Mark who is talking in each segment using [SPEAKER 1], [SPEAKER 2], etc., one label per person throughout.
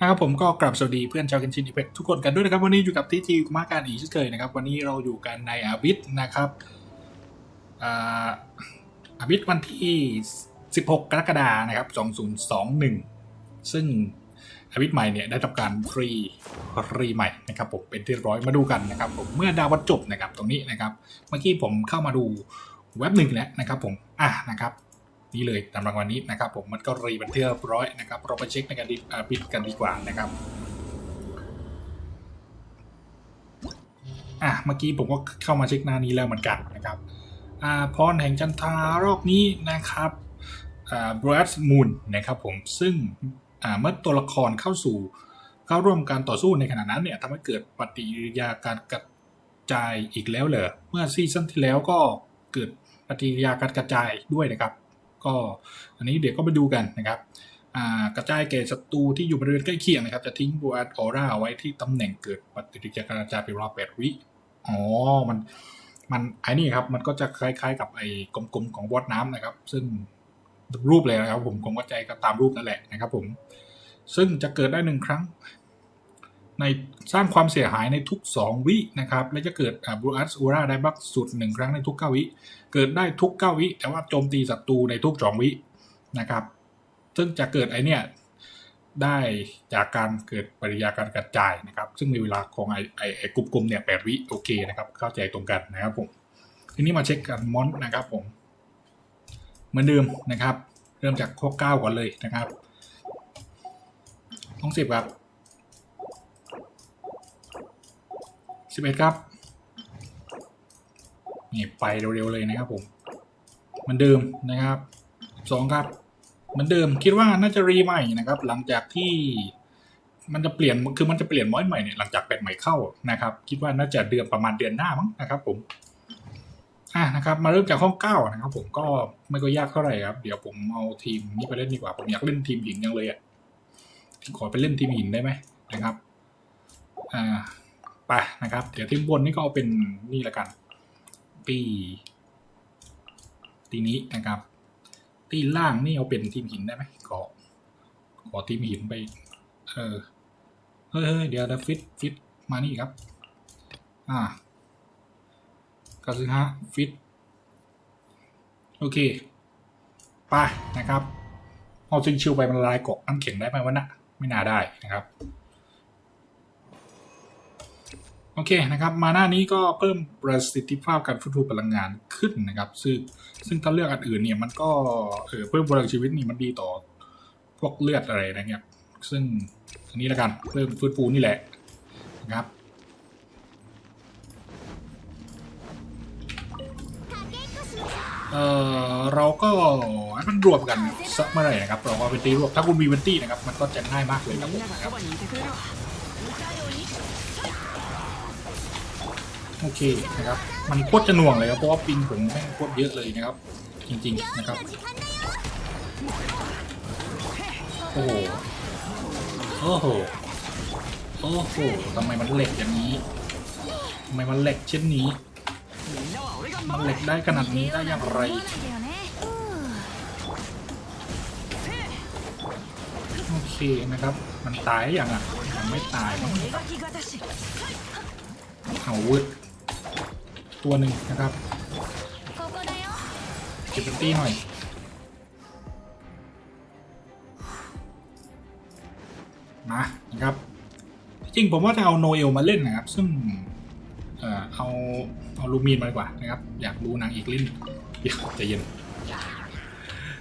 [SPEAKER 1] นะครับผมก็กลับสวัสดีเพื่อนชาวกันชินอีเฟทุกคนกันด้วยนะครับ วันนี้อยู่กับทีทีมาการอีกเช่นเคยนะครับ วันนี้เราอยู่กันในอาบิทนะครับอาบิทวันที่ 16 กรกฎานะครับ 2021 ซึ่งอาบิทใหม่เนี่ยได้ทำการฟรีฟรีใหม่นะครับผมเป็นที่ร้อยมาดูกันนะครับผมเมื่อดาวจบนะครับตรงนี้นะครับ เมื่อกี้ผมเข้ามาดูเว็บหนึ่งแล้วนะครับผมอะนะครับ นี่เลยตามรางวัลนี้นะครับผมมันก็รีบันเทียบร้อยนะครับเราไปเช็คในการดิอ่าบิดกันดีกว่านะครับอะเมื่อกี้ผมก็เข้ามาเช็คหน้านี้แล้วเหมือนกันนะครับอ่าพรแห่งจันทรารอบนี้นะครับอ่าบรัสมูนนะครับผมซึ่งอ่าเมื่อตัวละครเข้าสู่เข้าร่วมการต่อสู้ในขณะนั้นเนี่ยทำให้เกิดปฏิกิริยาการกระจายอีกแล้วเหรอเมื่อซีซั่นที่แล้วก็เกิดปฏิกิริยาการกระจายด้วยนะครับ ก็อันนี้เดี๋ยวก็ไปดูกันนะครับกระจายแก่ศัตรูที่อยู่บริเวณใกล้เคียงนะครับ จะทิ้งบูอาร์ออร่าไว้ที่ตำแหน่งเกิดปฏิกิริยาการกระจายเป็นเวลาแปดวิอ๋อมันมันไอ้นี่ครับมันก็จะคล้ายๆ กับไอ้กลมๆของวอดน้ำนะครับ ซึ่งรูปเลยนะครับ ผมผมก็ใจก็ตามรูปนั่นแหละนะครับ ผม ซึ่งจะเกิดได้หนึ่งครั้ง ในสร้างความเสียหายในทุก 2 วินะครับ และจะเกิดบลูอัสอูราได้บักสุดหนึ่งครั้งในทุก 9 วิ เกิดได้ทุก 9 วิ แต่ว่าโจมตีศัตรูในทุก 2 วินะครับ ซึ่งจะเกิดไอเนี่ยได้จากการเกิดปริยาการกระจายนะครับ ซึ่งมีเวลาของไอไอไอกลุ่มๆเนี่ยแปดวิโอเคนะครับ เข้าใจตรงกันนะครับผมทีนี้มาเช็คกันมอนนะครับผมเหมือนเดิมนะครับ เริ่มจากข้อเก้าก่อนเลยนะครับห้องสิบครับ สิบเอ็ดครับนี่ไปเร็วๆเลยนะครับผมเหมือนเดิมนะครับสองครับเหมือนเดิมคิดว่าน่าจะรีใหม่นะครับ หลังจากที่มันจะเปลี่ยนคือมันจะเปลี่ยนมอยใหม่เนี่ยหลังจากแปดใหม่เข้านะครับ คิดว่าน่าจะเดือนประมาณเดือนหน้ามั้งนะครับผมอะนะครับ มาเริ่มจากห้องเก้านะครับ ผมก็ไม่ก็ยากเท่าไหร่ครับ เดี๋ยวผมเอาทีมนี้ไปเล่นดีกว่า ผมอยากเล่นทีมหินยังเลยอะขอไปเล่นทีมหินได้ไหมนะครับ อ่า ไปนะครับ เดี๋ยวทีมบนนี่ก็เอาเป็นนี่ละกัน ตีตีนี้นะครับ ตีล่างนี่เอาเป็นทีมหินได้ไหมขอขอทีมหินไป เออเฮ้ยเดี๋ยวเดี๋ยวฟิตฟิตมานี่ครับ อ่ากาซึฮะฟิตโอเคไปนะครับเอาชิงชิวไปมันละลายเกาะน้ำแข็งได้ไหมวะนะไม่น่าได้นะครับ โอเคนะครับ มาหน้านี้ก็เพิ่มประสิทธิภาพการฟื้นฟูพลังงานขึ้นนะครับ ซึ่งซึ่งถ้าเลือกอันอื่นเนี่ยมันก็เออเพิ่มพลังชีวิตนี่มันดีต่อพวกเลือดอะไรนะครับซึ่งอันนี้ละกันเพิ่มฟื้นฟูนี่แหละนะครับเออเราก็ให้มันรวมกันสักเมื่อไหร่นะครับเราก็เป็นตีรวมถ้าคุณมีเวนตี้นะครับ มันก็จะง่ายมากเลยครับผมครับ โอเคนะครับมันโคตรจะหน่วงเลยครับเพราะว่าปิงผมแม่งโคตรเยอะเลยนะครับ จริงๆนะครับโอ้โหโอ้โหโอ้โหทำไมมันเหล็กอย่างนี้ทำไมมันเหล็กเช่นนี้ มันเหล็กได้ขนาดนี้ได้อย่างไรโอเคนะครับ มันตายอย่างอะยังไม่ตายมั้งเอาวืด ตัวหนึ่งนะครับเก็บเป็นตี้หน่อยมานะครับ จริงผมว่าจะเอาโนเอลมาเล่นนะครับ ซึ่งเออเอาเอาลูมีนมาดีกว่านะครับ อยากดูนางเอกเล่นเดี๋ยวใจเย็น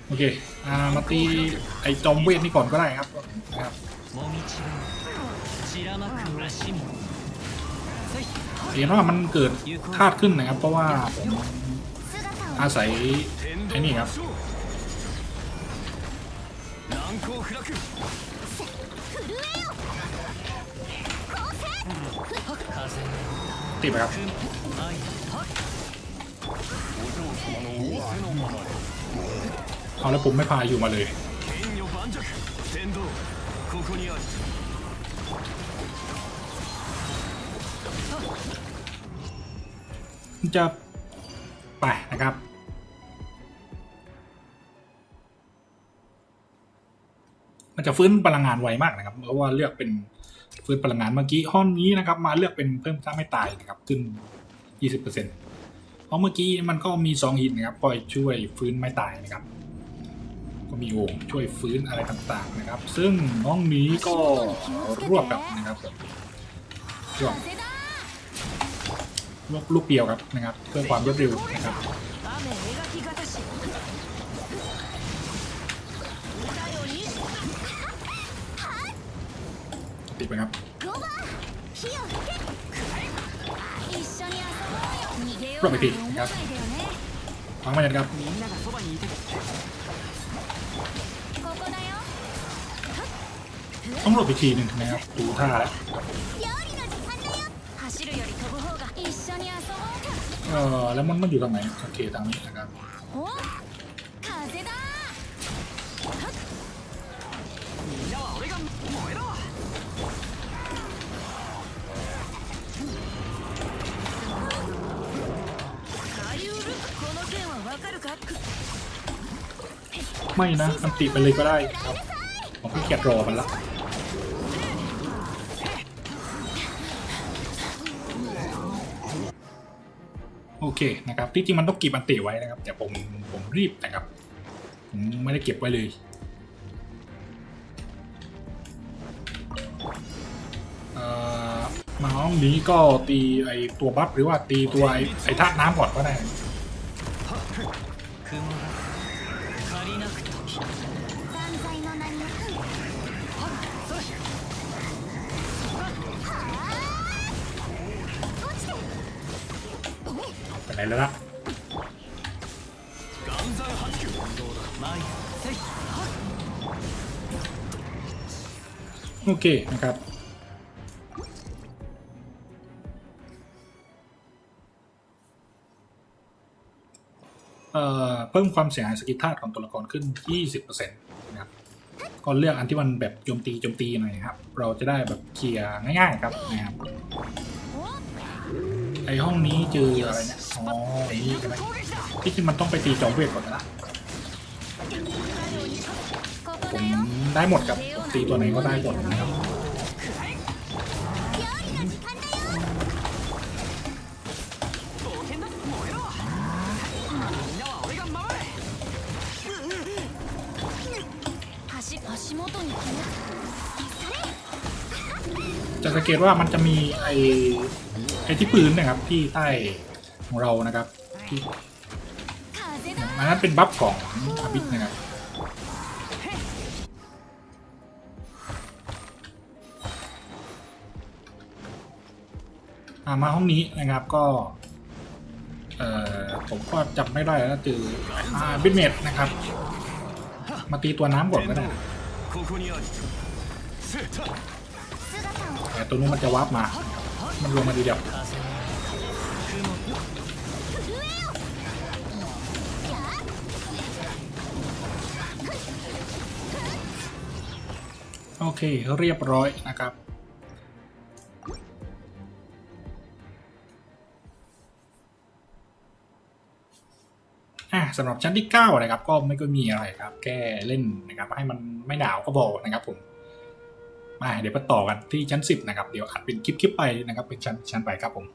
[SPEAKER 1] โอเคอามาตีไอ้จอมเวทนี่ก่อนก็ได้ครับนะครับ เห็นว่ามันเกิดธาตุขึ้นนะครับ เพราะว่าผมอาศัยไอ้นี่ครับตีไปครับเอาแล้วผมไม่พาอยู่มาเลย จะไปนะครับ มันจะฟื้นพลังงานไวมากนะครับ เพราะว่าเลือกเป็นฟื้นพลังงานเมื่อกี้ห้องนี้นะครับ มาเลือกเป็นเพิ่มค่าไม่ตายนะครับขึ้น 20%เพราะเมื่อกี้มันก็มี2หินนะครับคอยช่วยฟื้นไม่ตายนะครับ ก็มีโอ่งช่วยฟื้นอะไรต่างๆนะครับ ซึ่งห้องนี้ก็รวบกับนะครับรวบ ลูกลูกเดียวครับนะครับ เพื่อความรวดเร็วนะครับติดไปครับ
[SPEAKER 2] รอบไปผิดครับ
[SPEAKER 1] ฟังมาเลยครับต้องหลบอีกทีหนึ่งนะครับดูท่าแล้ว เออแล้วมันมันอยู่ตรงไหนโอเคตรงนี้นะครับไม่นะมันตีไปเลยก็ได้ครับผมขี้เกียจรอมันแล้ว เคนะครับที่จริงมันต้องเก็บอันติไว้นะครับ แต่ผมผมรีบนะครับผมไม่ได้เก็บไว้เลยเอ่อมาห้องนี้ก็ตีไอตัวบัฟหรือว่าตีตัวไอไอธาตุน้ำก่อนก็ได้ ไหแล้วล่ะโอเคนะครับเพิ่มความเสียหายสกิลธาตุของตัวละครขึ้น 20%นะครับ ก็เลือกอันที่มันแบบโจมตีโจมตีหน่อยครับ เราจะได้แบบเคลียร์ง่ายๆครับนะครับ ไอห้องนี้เจออะไรเนี่ยอ๋อไอนี่ใช่ไหมที่จริงมันต้องไปตีจอมเวทก่อนนะผมได้หมดกับตีตัวไหนก็ได้หมดนะครับจะสังเกตว่ามันจะมีไอ ไอ้ที่ปืนนะครับที่ใต้ของเรานะครับที่อันนั้นเป็นบัฟของอาบิทนะครับมาห้องนี้นะครับก็เออผมก็จำไม่ได้แล้วจือาบิทเมดนะครับ มาตีตัวน้ำก่อนก็ได้แต่ตัวนู้นมันจะวาร์ปมา ลงมาดีเดียวโอเคเรียบร้อยนะครับสำหรับชั้นที่9นะครับก็ไม่ก็มีอะไรครับ แค่เล่นนะครับให้มันไม่หนาวก็พอนะครับผม มาเดี๋ยวไปต่อกันที่ชั้น 10 นะครับ เดี๋ยวอัดเป็นคลิปๆไปนะครับ เป็นชั้นชั้นไปครับผม